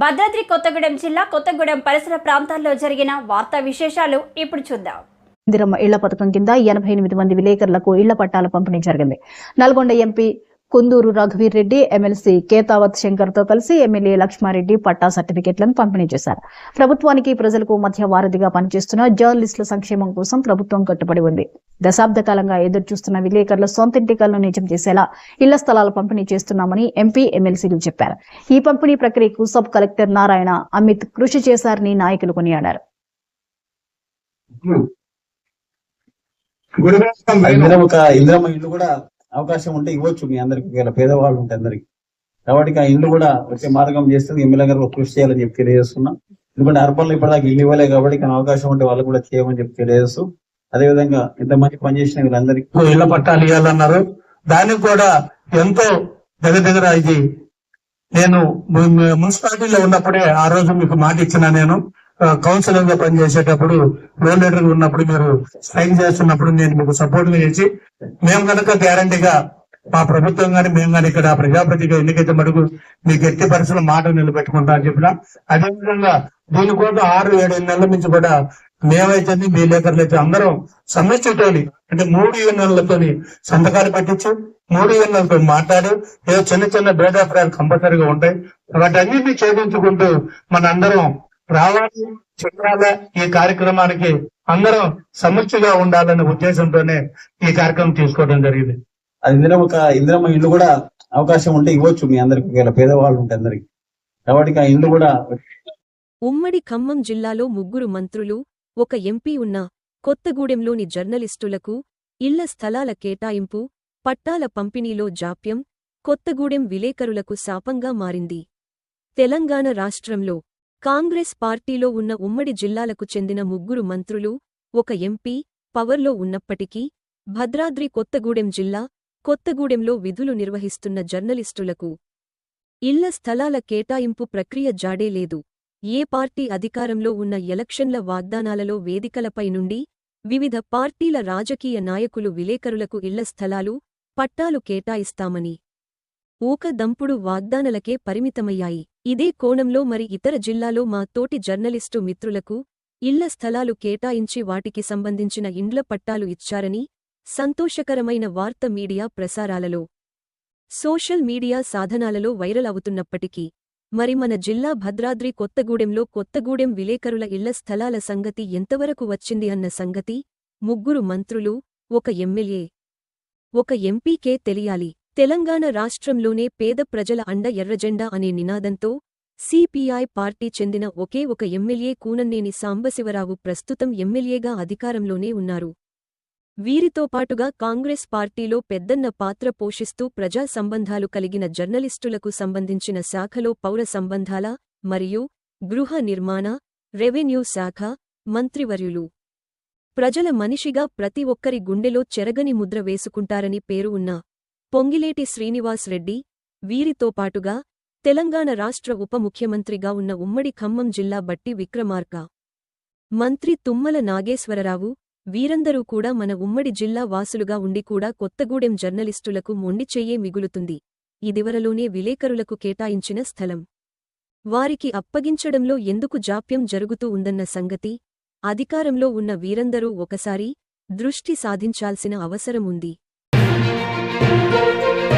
భద్రాద్రి కొత్తగూడెం జిల్లా కొత్తగూడెం పరిసర ప్రాంతాల్లో జరిగిన వార్తా విశేషాలు ఇప్పుడు చూద్దాం. ఇందిరమ్మ ఇళ్ళ పథకం కింద ఎనభై ఎనిమిది మంది విలేకరులకు ఇళ్ళ పట్టాల పంపిణీ జరిగింది. నల్గొండ ఎంపీ కుందూరు రఘువీర్ రెడ్డి ఎమ్మెల్సీ కేతావత్ శంకర్తో కలిసి ఎమ్మెల్యే లక్ష్మారెడ్డి పట్టా సర్టిఫికెట్లను పంపిణీ చేశారు. ప్రభుత్వానికి ప్రజలకు మధ్య వారధిగా పనిచేస్తున్న జర్నలిస్టుల సంక్షేమం కోసం ప్రభుత్వం కట్టుబడి ఉంది. దశాబ్ద కాలంగా ఎదురు చూస్తున్న విలేకరుల సొంతింటి కలను నిజం చేసేలా ఇళ్ళ స్థలాలు పంపిణీ చేస్తున్నామని ఎంపీ ఎమ్మెల్సీలు చెప్పారు. ఈ పంపిణీ ప్రక్రియకు సబ్ కలెక్టర్ నారాయణ అమిత్ కృషి చేశారని నాయకులు కొనియాడారు. ఇందిరమ్మ ఇల్లు కూడా అవకాశం ఉంటే ఇవ్వచ్చు మీ అందరికి పేదవాళ్ళు ఉంటే అందరికి. కాబట్టి ఆ ఇల్లు కూడా వచ్చే మార్గం చేస్తుంది ఎమ్మెల్యే గారు కృషి చేయాలని చెప్పి తెలియజేస్తున్నాం. ఎందుకంటే అర్బన్ ఇప్పటిదాకా ఇల్లు ఇవ్వలే కాబట్టి కానీ అవకాశం ఉంటే వాళ్ళు కూడా చేయమని చెప్పి తెలియజేస్తూ అదే విధంగా ఇంతమంది పనిచేసిన వీళ్ళందరికీ ఇళ్ళ పట్టాలు ఇవ్వాలన్నారు. దానికి కూడా ఎంతో దగ్గర దగ్గర ఇది నేను మున్సిపాలిటీలో ఉన్నప్పుడే ఆ రోజు మీకు మాట ఇచ్చిన నేను. కౌన్సిలర్గా పనిచేసేటప్పుడు లోన్ లీడర్ ఉన్నప్పుడు మీరు స్ట్రైక్ చేస్తున్నప్పుడు నేను మీకు సపోర్ట్గా చేసి మేము కనుక గ్యారంటీగా మా ప్రభుత్వం కానీ మేము కానీ ఇక్కడ ప్రజాప్రతిగా ఎన్నికైతే మటుకు మీకు ఎట్టి పరిస్థితుల మాట నిలబెట్టుకుంటా అని చెప్పిన అదేవిధంగా దీనికోసం ఆరు ఏడు నెలల నుంచి కూడా మేమైతే మీ లేఖర్లు అయితే అందరం సమస్యతోని అంటే మూడు యూనియన్లతోని సంతకాలు పట్టించి మూడు యూనియన్లతో మాట్లాడి ఏదో చిన్న చిన్న భేదాభిప్రాయాలు కంపల్సరీగా ఉంటాయి. వాటన్నిటిని ఛేదించుకుంటూ మన అందరం రావాలి చెప్పాలి? ఈ కార్యక్రమానికి అందరం సమస్యగా ఉండాలనే ఉద్దేశంతోనే ఈ కార్యక్రమం తీసుకోవడం జరిగింది. అది ఇందిరా ఒక ఇందిరమ్మ ఇల్లు కూడా అవకాశం ఉంటే ఇవ్వచ్చు మీ అందరికి ఒకవేళ పేదవాళ్ళు ఉంటే అందరికి. కాబట్టి ఆ ఇల్లు కూడా ఉమ్మడి ఖమ్మం జిల్లాలో ముగ్గురు మంత్రులు ఒక ఎంపీ ఉన్న కొత్తగూడెంలోని జర్నలిస్టులకు ఇళ్ళ స్థలాల కేటాయింపు పట్టాల పంపిణీలో జాప్యం కొత్తగూడెం విలేకరులకు శాపంగా మారింది. తెలంగాణ రాష్ట్రంలో కాంగ్రెస్ పార్టీలో ఉన్న ఉమ్మడి జిల్లాలకు చెందిన ముగ్గురు మంత్రులు ఒక ఎంపీ పవర్లో ఉన్నప్పటికీ భద్రాద్రి కొత్తగూడెం జిల్లా కొత్తగూడెంలో విధులు నిర్వహిస్తున్న జర్నలిస్టులకు ఇళ్ళ స్థలాల కేటాయింపు ప్రక్రియ జాడే లేదు. ఏ పార్టీ అధికారంలో ఉన్న ఎలక్షన్ల వాగ్దానాలలో వేదికలపై నుండి వివిధ పార్టీల రాజకీయ నాయకులు విలేకరులకు ఇళ్ళ స్థలాలు పట్టాలు కేటాయిస్తామని ఊక దంపుడు వాగ్దానలకే పరిమితమయ్యాయి. ఇదే కోణంలో మరి ఇతర జిల్లాలో మా తోటి జర్నలిస్టు మిత్రులకు ఇళ్ళ స్థలాలు కేటాయించి వాటికి సంబంధించిన ఇండ్ల పట్టాలు ఇచ్చారని సంతోషకరమైన వార్త మీడియా ప్రసారాలలో సోషల్ మీడియా సాధనాలలో వైరల్ అవుతున్నప్పటికీ మరి మన జిల్లా భద్రాద్రి కొత్తగూడెంలో కొత్తగూడెం విలేకరుల ఇళ్ళ స్థలాల సంగతి ఎంతవరకు వచ్చింది అన్న సంగతి ముగ్గురు మంత్రులు ఒక ఎమ్మెల్యే ఒక ఎంపీకే తెలియాలి. తెలంగాణ రాష్ట్రంలోనే పేద ప్రజల అండ ఎర్రజెండా అనే నినాదంతో సిపిఐ పార్టీ చెందిన ఒకే ఒక ఎమ్మెల్యే కూనన్నేని సాంబశివరావు ప్రస్తుతం ఎమ్మెల్యేగా అధికారంలోనే ఉన్నారు. వీరితో పాటుగా కాంగ్రెస్ పార్టీలో పెద్దన్న పాత్ర పోషిస్తూ ప్రజా సంబంధాలు కలిగిన జర్నలిస్టులకు సంబంధించిన శాఖలో పౌర సంబంధాల మరియు గృహ నిర్మాణ రెవెన్యూ శాఖ మంత్రివర్యులు. ప్రజల మనిషిగా ప్రతి ఒక్కరి గుండెలో చెరగని ముద్ర వేసుకుంటారని పేరు ఉన్న పొంగిలేటి శ్రీనివాస్ రెడ్డి వీరితో పాటుగా తెలంగాణ రాష్ట్ర ఉప ముఖ్యమంత్రిగా ఉన్న ఉమ్మడి ఖమ్మం జిల్లా బట్టి విక్రమార్క మంత్రి తుమ్మల నాగేశ్వరరావు వీరందరూ కూడా మన ఉమ్మడి జిల్లా వాసులుగా ఉండి కూడా కొత్తగూడెం జర్నలిస్టులకు మొండి చెయ్యే మిగులుతుంది. ఇదివరలోనే విలేకరులకు కేటాయించిన స్థలం. వారికి అప్పగించడంలో ఎందుకు జాప్యం జరుగుతూ ఉందన్న సంగతి అధికారంలో ఉన్న వీరందరూ ఒకసారి దృష్టి సాధించాల్సిన అవసరముంది. thank you